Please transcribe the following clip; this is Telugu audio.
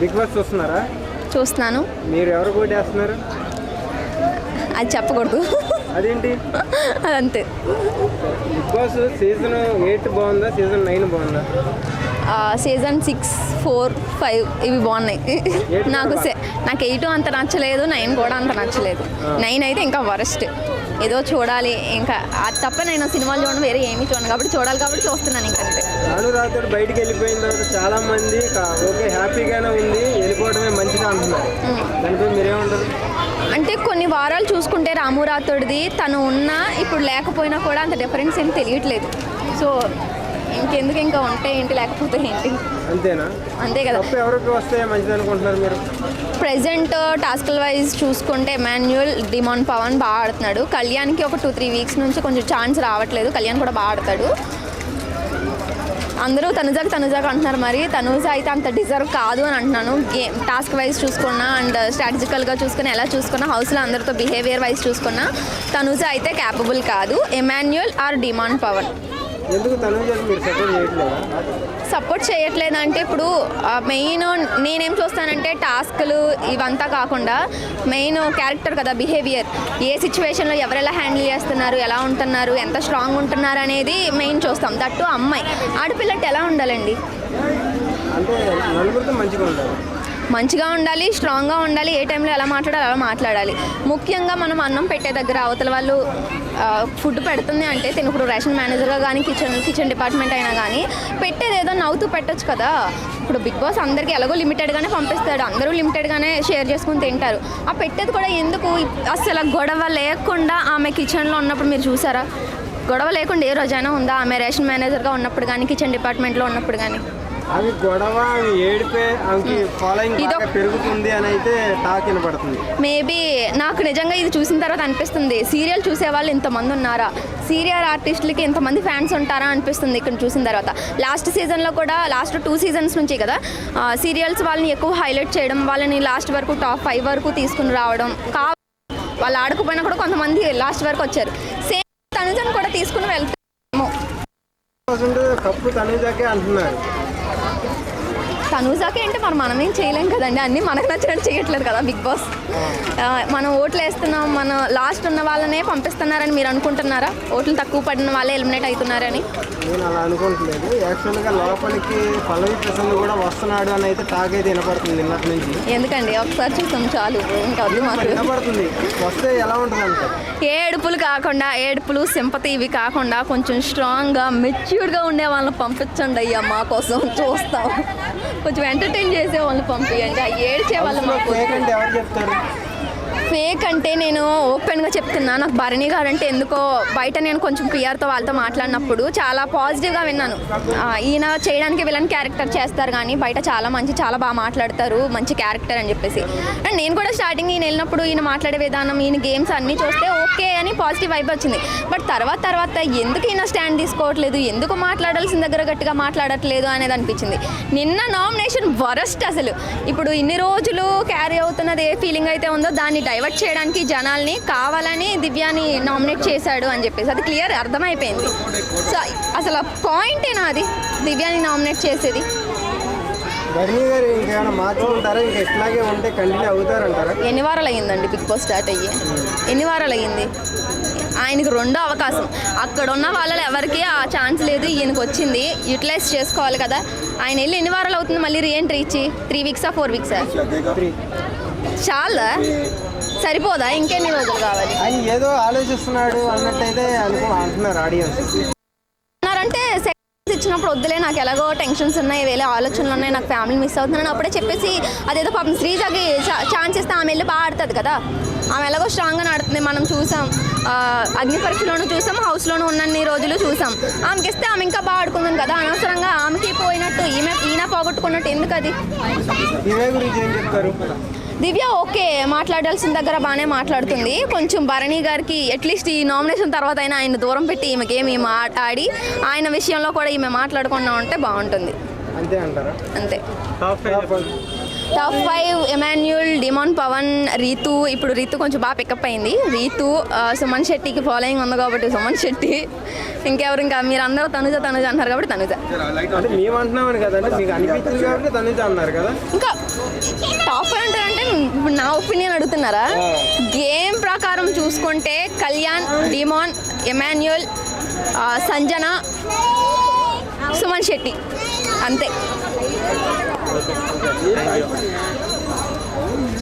బిగ్ బాస్ చూస్తున్నారా? చూస్తున్నాను. మీరు ఎవరు కోటి వేస్తున్నారు అది చెప్పకూడదు. అదేంటి? అదంతే. బిగ్ బాస్ సీజన్ ఎయిట్ బాగుందా? సీజన్ నైన్ బాగుందా? సీజన్ సిక్స్ ఫోర్ ఫైవ్ ఇవి బాగున్నాయి. నాకు నాకు ఎయిట్ అంత నచ్చలేదు నైన్ కూడా అంత నచ్చలేదు. నైన్ అయితే ఇంకా వరస్ట్ ఏదో చూడాలి ఇంకా అది తప్ప నేను సినిమాలు చూడడం వేరే ఏమీ చూడను. కాబట్టి చూడాలి కాబట్టి చూస్తున్నాను ఇంకంతే రాను రాత్రి బయటికి వెళ్ళిపోయిన తర్వాత చాలా మంది ఓకే హ్యాపీగానే ఉంది వెళ్ళిపోవడమే మంచిగా అంటున్నారు. దానిపై మీరేమంటారు? అంటే కొన్ని వారాలు చూసుకుంటే రాము రాథోడ్ది తను ఉన్నా ఇప్పుడు లేకపోయినా కూడా అంత డిఫరెన్స్ ఏం తెలియట్లేదు. సో ఇంకెందుకు ఇంకా ఉంటే ఏంటి లేకపోతే ఏంటి? అంతేనా? అంతే కదా. తప్పు ఎవరికి వస్తే మంచిది అనుకుంటున్నారు మీరు? ప్రెసెంట్ టాస్కల్ వైజ్ చూసుకుంటే ఎమాన్యుయల్ డిమాన్ పవన్ బాగా ఆడుతున్నాడు. కళ్యాణ్కి ఒక టూ త్రీ వీక్స్ నుంచి కొంచెం ఛాన్స్ రావట్లేదు. కళ్యాణ్ కూడా బాగా ఆడతాడు. అందరూ తనుజాకి తనుజాకి అంటున్నారు మరి. తనుజ అయితే అంత డిజర్వ్ కాదు అని అంటున్నాను. గేమ్ టాస్క్ వైజ్ చూసుకున్నా అండ్ స్ట్రాటజికల్గా చూసుకున్నా ఎలా చూసుకున్నా హౌస్లో అందరితో బిహేవియర్ వైజ్ చూసుకున్నా తనుజ అయితే క్యాపబుల్ కాదు. Emmanuel or demon Pavan support చేయట్లేదా చేయట్లేదంటే ఇప్పుడు మెయిన్ నేనేం చూస్తానంటే టాస్క్లు ఇవంతా కాకుండా మెయిన్ క్యారెక్టర్ కదా బిహేవియర్. ఏ సిచ్యువేషన్లో ఎవరెలా హ్యాండిల్ చేస్తున్నారు ఎలా ఉంటున్నారు ఎంత స్ట్రాంగ్ ఉంటున్నారు అనేది మెయిన్ చూస్తాం. దట్టు అమ్మాయి. ఆడపిల్లకి ఎలా ఉండాలండి? అంటే మంచిగా ఉండాలి. స్ట్రాంగ్గా ఉండాలి ఏ టైంలో ఎలా మాట్లాడాలి అలా మాట్లాడాలి. ముఖ్యంగా మనం అన్నం పెట్టే దగ్గర అవతల వాళ్ళు ఫుడ్ పెడుతుంది అంటే తను. ఇప్పుడు రేషన్ మేనేజర్గా కానీ కిచెన్ కిచెన్ డిపార్ట్మెంట్ అయినా కానీ పెట్టేది ఏదో నవ్వుతూ పెట్టొచ్చు కదా. ఇప్పుడు బిగ్ బాస్ అందరికీ ఎలాగో లిమిటెడ్గానే పంపిస్తాడు. అందరూ లిమిటెడ్గానే షేర్ చేసుకుని తింటారు. ఆ పెట్టేది కూడా ఎందుకు? అసలు గొడవ లేకుండా ఆమె కిచెన్లో ఉన్నప్పుడు మీరు చూసారా? గొడవ లేకుండా ఏ రోజైనా ఉందా? ఆమె రేషన్ మేనేజర్గా ఉన్నప్పుడు కానీ కిచెన్ డిపార్ట్మెంట్లో ఉన్నప్పుడు కానీ అవి గొడవ ఏడిపే ఆమెకి ఫాలోయింగ్ బాగా పెరుగుతుంది అని అయితే టాక్ వినపడుతుంది. మేబీ నాకు నిజంగా ఇది చూసిన తర్వాత అనిపిస్తుంది. సీరియల్ చూసే వాళ్ళు ఇంతమంది ఉన్నారా? సీరియల్ ఆర్టిస్టులకి ఇంతమంది ఫ్యాన్స్ ఉంటారా అనిపిస్తుంది ఇక్కడ చూసిన తర్వాత. లాస్ట్ సీజన్లో కూడా లాస్ట్ టూ సీజన్స్ నుంచి కదా సీరియల్స్ వాళ్ళని ఎక్కువ హైలైట్ చేయడం వాళ్ళని లాస్ట్ వరకు టాప్ ఫైవ్ వరకు తీసుకుని రావడం కా వాళ్ళు ఆడకపోయినా కూడా కొంతమంది లాస్ట్ వరకు వచ్చారు. సేమ్ తనుజను కూడా తీసుకుని వెళ్తాము కప్పు తనుజాకే అంటున్నారు. తనూజాకి అంటే మనం ఏం చేయలేం కదండి. అన్నీ మనకు నచ్చినట్టు చేయట్లేదు కదా బిగ్ బాస్. మనం ఓట్లు వేస్తున్నాం మన లాస్ట్ ఉన్న వాళ్ళనే పంపిస్తున్నారని మీరు అనుకుంటున్నారా? ఓట్లు తక్కువ పడిన వాళ్ళే ఎలిమినేట్ అవుతున్నారని? నేను అలా అనుకోవట్లేదు. యాక్చువల్గా లోపలికి పల్లవి ప్రసన్న కూడా వస్తున్నాడు అని అయితే టాక్ అయితే వినపడుతుంది నిన్నటి నుంచి. ఎందుకండి? ఒకసారి చూసాం చాలు. ఇంకా వద్దు మరి మాకు. వినపడుతుంది. వస్తే ఎలా ఉంటుంది ఏడుపులు కాకుండా ఏడుపులు సింపతి ఇవి కాకుండా కొంచెం స్ట్రాంగ్గా మెచ్యూర్డ్గా ఉండే వాళ్ళని పంపించండి అయ్యా మా కోసం. చూస్తాం. కొంచెం ఎంటర్టైన్ చేసే వాళ్ళని పంపించండి ఆ ఏడ్చే వాళ్ళు మాకు ఫేక్ అంటే నేను ఓపెన్గా చెప్తున్నా. నాకు భరణి గారు అంటే ఎందుకో బయట నేను కొంచెం పిఆర్తో వాళ్ళతో మాట్లాడినప్పుడు చాలా పాజిటివ్గా విన్నాను. ఈయన చేయడానికి విలన్ క్యారెక్టర్ చేస్తారు కానీ బయట చాలా మంచి చాలా బాగా మాట్లాడతారు. మంచి క్యారెక్టర్ అని చెప్పేసి. అండ్ నేను కూడా స్టార్టింగ్ ఈయన వెళ్ళినప్పుడు ఈయన మాట్లాడే విధానం ఈయన గేమ్స్ అన్నీ చూస్తే ఓకే అని పాజిటివ్ వైబ్ వచ్చింది. బట్ తర్వాత తర్వాత ఎందుకు ఈయన స్టాండ్ తీసుకోవట్లేదు? ఎందుకు మాట్లాడాల్సిన దగ్గర గట్టిగా మాట్లాడట్లేదు అనేది అనిపించింది. నిన్న నామినేషన్ వరస్ట్ అసలు. ఇప్పుడు ఇన్ని రోజులు క్యారీ అవుతున్నది ఏ ఫీలింగ్ అయితే ఉందో దాన్ని డైవర్ట్ చేయడానికి జనాల్ని కావాలని దివ్యాని నామినేట్ చేశాడు అని చెప్పేసి. అది క్లియర్ అర్థమైపోయింది. సో అసలు పాయింటేనా అది? దివ్యాని నామినేట్ చేసేది. భరణి గారు ఇంకేమైనా మార్చుకుంటారా? ఇంకా ఇట్లాగే ఉంటే కంటిన్యూ అవుతారంటారా? ఎన్ని వారాలు అయ్యిందండి బిగ్ బాస్ స్టార్ట్ అయ్యి? ఎన్ని వారాలు అయ్యింది ఆయనకి రెండో అవకాశం. అక్కడ ఉన్న వాళ్ళలో ఎవరికి ఆ ఛాన్స్ లేదు. ఈయనకి వచ్చింది. యూటిలైజ్ చేసుకోవాలి కదా. ఆయన వెళ్ళి ఎన్ని వారాలు అవుతుంది మళ్ళీ రీఎంట్రీ ఇచ్చి? త్రీ వీక్సా ఫోర్ వీక్సా? చాలా? సరిపోదా? ఇంకెన్ని రోజులు కావాలి? ఆయన ఏదో ఆలోచిస్తున్నాడు అన్నట్టయితే అనుకో అంటున్నారు ఆడియన్స్. అన్నారంటే సెకండ్స్ ఇచ్చినప్పుడు వద్దులే నాకు ఎలాగో టెన్షన్స్ ఉన్నాయి వేరే ఆలోచనలు ఉన్నాయి నాకు ఫ్యామిలీ మిస్ అవుతున్నాను అప్పుడే చెప్పేసి అదేదో పాపం శ్రీజకి ఛాన్స్ ఇస్తే ఆమె వెళ్ళి బాగా ఆడుతుంది కదా. ఆమె ఎలాగో స్ట్రాంగ్గా ఆడుతుంది. మనం చూసాం అగ్ని పరీక్షలోనూ చూసాం హౌస్లోనూ ఉన్నన్ని రోజులు చూసాం. ఆమెకి ఇస్తే ఆమె ఇంకా బాగా ఆడుకుందాం కదా. అనవసరంగా ఆమెకి పోయినట్టు ఈమె ఈయన పోగొట్టుకున్నట్టు ఎందుకు అది దివ్య ఓకే మాట్లాడాల్సిన దగ్గర బాగానే మాట్లాడుతుంది. కొంచెం భరణి గారికి అట్లీస్ట్ ఈ నామినేషన్ తర్వాత అయినా ఆయన దూరం పెట్టి ఈమె గేమ్ ఈమె ఆట ఆడి ఆయన విషయంలో కూడా ఈమె మాట్లాడకుండా ఉంటే బాగుంటుంది. అంతే అంటారా? అంతే. Top five Emmanuel Demon Pavan Ritu ఇప్పుడు రీతు కొంచెం బాగా పికప్ అయింది. రీతు సుమన్ శెట్టికి ఫాలోయింగ్ ఉంది కాబట్టి సుమన్ శెట్టి. ఇంకెవరు ఇంకా? మీరు అందరూ తనుజ తనుజ. అంటారు కాబట్టి తనుజ అన్నారు ఇంకా టాప్ ఫైవ్ అంటారంటే ఇప్పుడు నా ఒపీనియన్ అడుగుతున్నారా? గేమ్ ప్రకారం చూసుకుంటే కళ్యాణ్ డిమాన్ ఎమాన్యుల్ సంజన సుమన్ శెట్టి. అంతే. Thank you.